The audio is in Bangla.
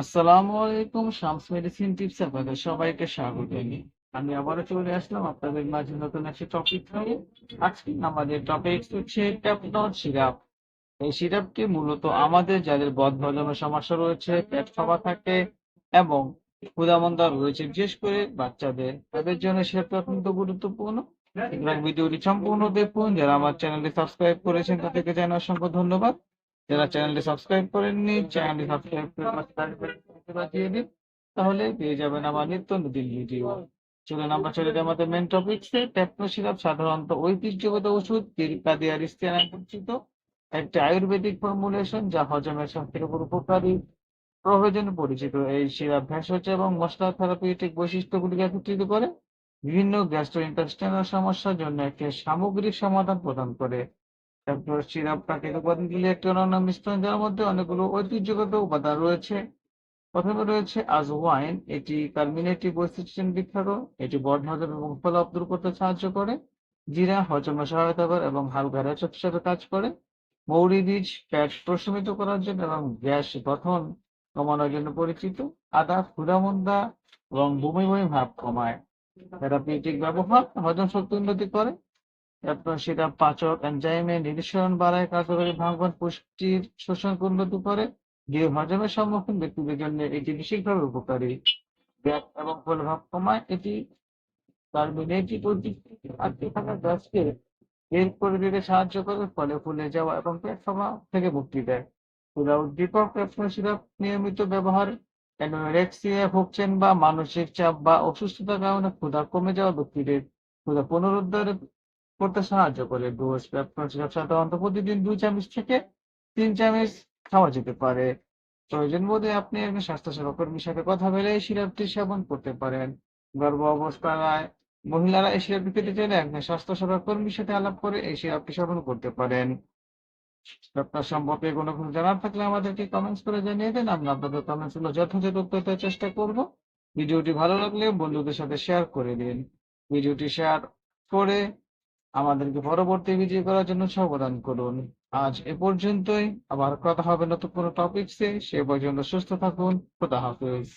আসসালামু আলাইকুম, শামস মেডিসিন টিপস আপনাদের সবাইকে স্বাগত। আমি আবারও চলে আসলাম আপনাদের মাঝে নতুন একটি টপিক নিয়ে। আজকে আমাদের টপিক হচ্ছে ট্যাপনল সিরাপ এই সিরাপটি মূলত আমাদের যাদের বদ বদহজমের সমস্যা রয়েছে, পেট ফাঁপা থাকে এবং ক্ষুধামন্দা রয়েছে, বিশেষ করে বাচ্চাদের। তাদের জন্য সিরাপটি অত্যন্ত গুরুত্বপূর্ণ। সুতরাং ভিডিওটি সম্পূর্ণ দেখুন। যারা আমার চ্যানেলটি সাবস্ক্রাইব করেছেন, তাদেরকে জানাই অসংখ্য ধন্যবাদ। যারা চ্যানেলটি সাবস্ক্রাইব করেননি, চ্যানেলটি সাবস্ক্রাইব করে পাশে দিন, তাহলে পেয়ে যাবেন আমার নিত্য নতুন ভিডিও। চলুন আমরা চলে যাই আমাদের মেন টপিকসে ট্যাপনো সিরাপ সাধারণত ঐতিহ্যগত ওষুধ রিস্তিয়া নামে পরিচিত। একটি আয়ুর্বেদিক ফর্মুলেশন যা হজমের স্বাস্থ্যের উপর উপকারী। প্রয়োজনে পরিচিত এই সিরাপ ভেষজ এবং মশলা থেরাপিউটিক বৈশিষ্ট্যগুলিকে একত্রিত করে বিভিন্ন গ্যাস্ট্রোইন্টেস্টাইনাল সমস্যার জন্য একটি সামগ্রিক সমাধান প্রদান করে। তারপর সিরাপ প্রাকৃতিক উপাদানগুলি একটি অনন্য মিশ্রণ যার মধ্যে অনেকগুলো ঐতিহ্যগত উপাদান রয়েছে। প্রথমে রয়েছে আজওয়াইন। এটি কার্মিনেটিভ বৈশিষ্ট্য বিখ্যাত। এটি বদহজম এবং ফলাপ দূর করতে সাহায্য করে। জিরা, হজমে সহায়তা করে এবং হালকা রেচক হিসেবে কাজ করে। মৌরি বীজ পেট প্রশমিত করার জন্য এবং গ্যাস গঠন কমানোর জন্য পরিচিত। আদা ক্ষুধামন্দা এবং বমি বমি ভাব কমায় থেরাপিউটিক ব্যবহার হজম শক্তি উন্নতি করে। সেটা পাচক এনজাইমের নিরসরণ বাড়ায় কার্যকরী ভাঙ্গন পুষ্টির শোষণকে উন্নত করে গৃহ হজমের সম্মুখীন ব্যক্তিদের জন্য এটি বিশেষভাবে উপকারী। গ্যাস এবং প্রভাব কমায়, এটি কার্বোনেটিক আটকে থাকা গ্যাসকে বের করে দিতে সাহায্য করে, ফলে ফুলে যাওয়া এবং ফাঁপা থেকে মুক্তি দেয়। পুরা উদ্দীপক ক্যাপসুল সিরাপ নিয়মিত ব্যবহার, অ্যানোরেক্সিয়া ভুগছেন বা মানসিক চাপ বা অসুস্থতার কারণে ক্ষুধা কমে যাওয়া ব্যক্তিদের, ক্ষুধা পুনরুদ্ধার করতে সাহায্য করে। ডোজ সিরাপ সাধারণত প্রতিদিন দুই চামচ থেকে তিন চামচ খাওয়া যেতে পারে। প্রয়োজন বোধে আপনি একজন স্বাস্থ্যসেবা কর্মীর সাথে কথা বলে এই সিরাপটি সেবন করতে পারেন। গর্ভ অবস্থায় মহিলারা এই সিরাপটি পেতে চাইলে একজন স্বাস্থ্যসেবা কর্মীর সাথে আলাপ করে এই সিরাপটি সেবন করতে পারেন। আপনার সম্পর্কে কোনো কিছু জানার থাকলে আমাদেরকে কমেন্টস করে জানিয়ে দেন। আমরা আপনাদের কমেন্টসগুলো যথাযথ উত্তর দেওয়ার চেষ্টা করব। ভিডিওটি ভালো লাগলে বন্ধুদের সাথে শেয়ার করে দিন। ভিডিওটি শেয়ার করে আমাদেরকে পরবর্তী ভিডিও করার জন্য প্রদান করুন। আজ এ পর্যন্তই। আবার কথা হবে নতুন কোনো টপিকসে সে পর্যন্ত সুস্থ থাকুন। খোদা হাফেজ।